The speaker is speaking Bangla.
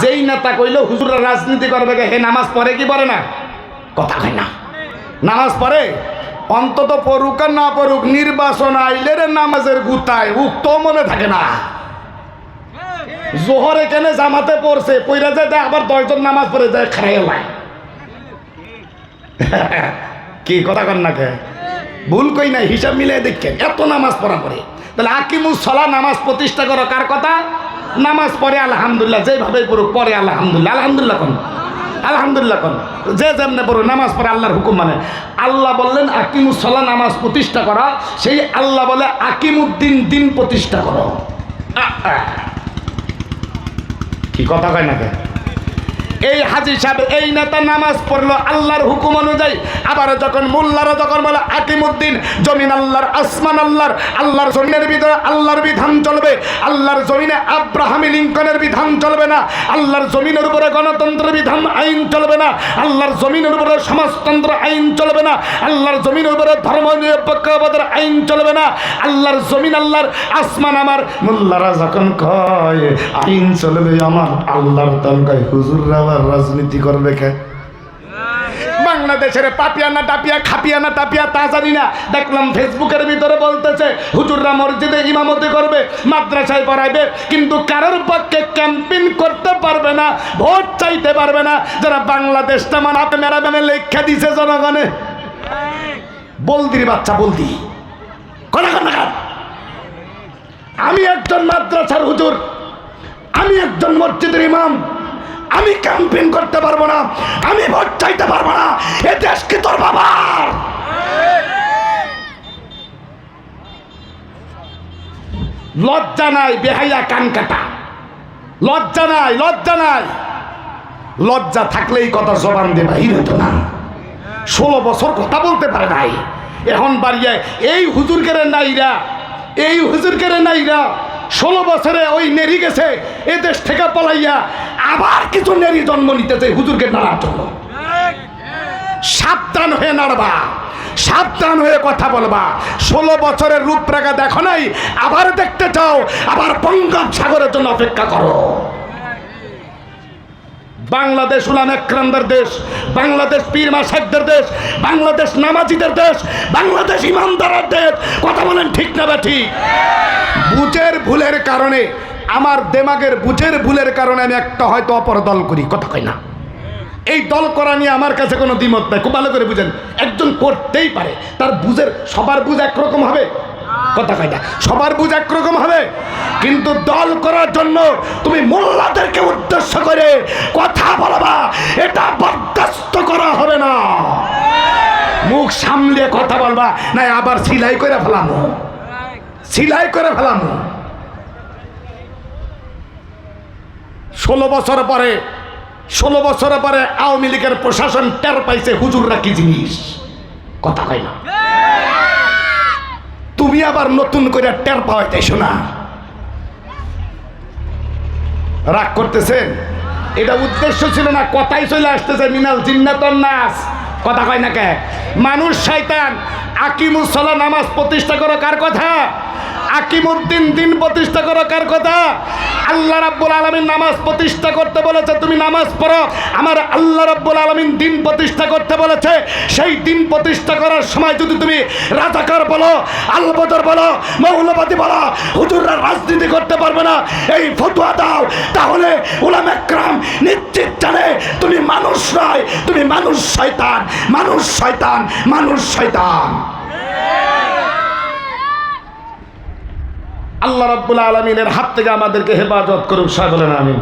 যেই নেতা কইলো, হুজুররা রাজনীতি করবে হে নামাজ পড়ে কি পড়ে না? কথা কয় না। নামাজ পড়ে? অন্তত পড়ুক আর না পড়ুক, নির্বাচন আইলে রে নামাজের গুতায়, উক্ত মনে থাকে না। জোহরে কেনে জামাতে পড়ছে? পইরা যায় আবার দশজন নামাজ পড়ে যায় খারাই লাই কি কথা কন না কে? ভুল কই নাই, হিসাব মিলে দেখেন, এত নামাজ পড়া পড়ে। তাহলে আকিমুস সলা নামাজ প্রতিষ্ঠা করো, কার কথা? নামাজ পড়ে আলহামদুলিল্লাহ যেভাবে পড়ুক পরে আলহামদুলিল্লাহ। আলহামদুলিল্লাহ কোন? আলহামদুলিল্লাহ কোন? যে যেমনে পড়ো নামাজ পড়ে আল্লাহর হুকুম মানে। আল্লাহ বললেন আকিমুসল্লাহ নামাজ প্রতিষ্ঠা করা। সেই আল্লাহ বলে, আকিমুদ্দিন, দিন প্রতিষ্ঠা করো। কি কথা কয় না কেন এই হাজি সাহেব, এই নেতা নামাজ পড়ল আল্লাহর হুকুম অনুযায়ী। আবার যখন মোল্লারা যখন বলে, আকিমুদ্দিন, জমিন আল্লাহর, আসমান আল্লাহর আল্লাহর জমিনের ভিতরে আল্লাহর বিধান চলবে, আল্লাহর জমিনে আব্রাহামি লিঙ্কনের বিধান চলবে না, আল্লাহর জমিনের উপরে গণতন্ত্রের বিধান, আইন চলবে না, আল্লাহর জমিনের উপরে সমাজতন্ত্র, আইন চলবে না, আল্লাহর জমিনের উপরে ধর্ম নিরপেক্ষবাদের আইন চলবে না, আল্লাহর জমিন আল্লাহর, আসমান আমার। মোল্লারা যখন কয়, আইন চলবে আমার আল্লাহর তনকায়, হুজুররা আবার রাজনীতি করবে কে? বাংলাদেশের পাপিয়া না টাপিয়া না টাপিয়া, তা জানি না। দেখলাম ফেসবুকের ভিতরে বলতেছে, হুজুররা মসজিদে ইমামতি করবে, মাদ্রাসায় পড়াইবে, কিন্তু কারোর পক্ষে ক্যাম্পেইন করতে পারবে না, ভোট চাইতে পারবে না। যারা বাংলাদেশটা মানাতে মেরাবে লেখা দিছে জনগণে। বলদির বাচ্চা, বলদি। আমি একজন মাদ্রাসার হুজুর, আমি একজন মসজিদের ইমাম। আমি ক্যাম্পেইন করতে পারব না, আমি ভোট চাইতে পারব না, এ দেশ কি তোর বাবার? লজ্জা নাই, বেহাইয়া কান কাটা। লজ্জা নাই লজ্জা নাই। লজ্জা থাকলেই কথা জবান দিয়ে বাহির হতো না। ষোলো বছর কথা বলতে পারে নাই। এখন বাড়িয়ে, এই হুজুরকে নাইরা, এই হুজুরকে নাইরা, ষোলো বছরে ওই নেরি গেছে, এ দেশ থেকে পলাইয়া আবার কিছু নেরি জন্ম নিতেছে হুজুরকে নাড়ার জন্য। সাবধান হয়ে নাড়বা, সাবধান হয়ে কথা বলবা। ষোলো বছরের রূপরেখা দেখো নাই, আবার দেখতে চাও, আবার বঙ্গোপসাগরের জন্য অপেক্ষা করো। বাংলাদেশ উলাম একরামদের দেশ, বাংলাদেশ পীরমা শেখদের দেশ, বাংলাদেশ নামাজিদের দেশ, বাংলাদেশ ইমানদারের দেশ। কথা বলেন ঠিক না বা ঠিক? বুঝের ভুলের কারণে আমার দেমাগের বুঝের ভুলের কারণে আমি একটা হয়তো অপর দল করি, কথা কই না। এই দল করা নিয়ে আমার কাছে কোনো দ্বিমত নাই, খুব ভালো করে বুঝেন। একজন করতেই পারে, তার বুঝের, সবার বুঝ একরকম হবে? কথা কয় না, সবার বুঝ একরকম হবে? কিন্তু দল করার জন্য তুমি মোল্লাদেরকে উদ্দেশ্য করে কথা বলবা, এটা বরদাস্ত করা হবে না। মুখ সামলে কথা বলবা না আবার সিলাই করে ফেলামো। সিলাই করে ফেলামো। ষোলো বছর পরে, ষোলো বছর পরে আওয়ামী লীগের প্রশাসন টের পাইছে, হুজুররা কি জিনিস? কথা কয় না। তুমি আবার নতুন করে টের পাওয়াইতেছো না। রাগ করতেছেন? এটা উদ্দেশ্য ছিল না, কথাই চলে আসতেছে, মিনাল জিন্নাতন নাস। কথা কয় না কে? মানুষ, শয়তান আকিমুসলা নামাজ প্রতিষ্ঠা করো, কার কথা? আকিমুদ্দিন দিন প্রতিষ্ঠা করো, কার কথা? আল্লাহ রাব্বুল আলমিন নামাজ প্রতিষ্ঠা করতে বলেছে, তুমি নামাজ পড়ো। আমার আল্লাহ রাব্বুল আলমিন দিন প্রতিষ্ঠা করতে বলেছে, সেই দিন প্রতিষ্ঠা করার সময় যদি তুমি রাজাকার বলো, আলবদর বলো, মৌলবাদী বলো, হুজুররা রাজনীতি করতে পারবে না, এই ফতুয়া দাও। তাহলে উলাম একরাম নিশ্চিত জানে, তুমি মানুষ নয়, তুমি মানুষ শয়তান মানুষ শয়তান মানুষ শয়তান। আল্লাহ রব্বুল আলমিনের হাত থেকে আমাদেরকে হেফাজত করুক সাগলেন আমিন।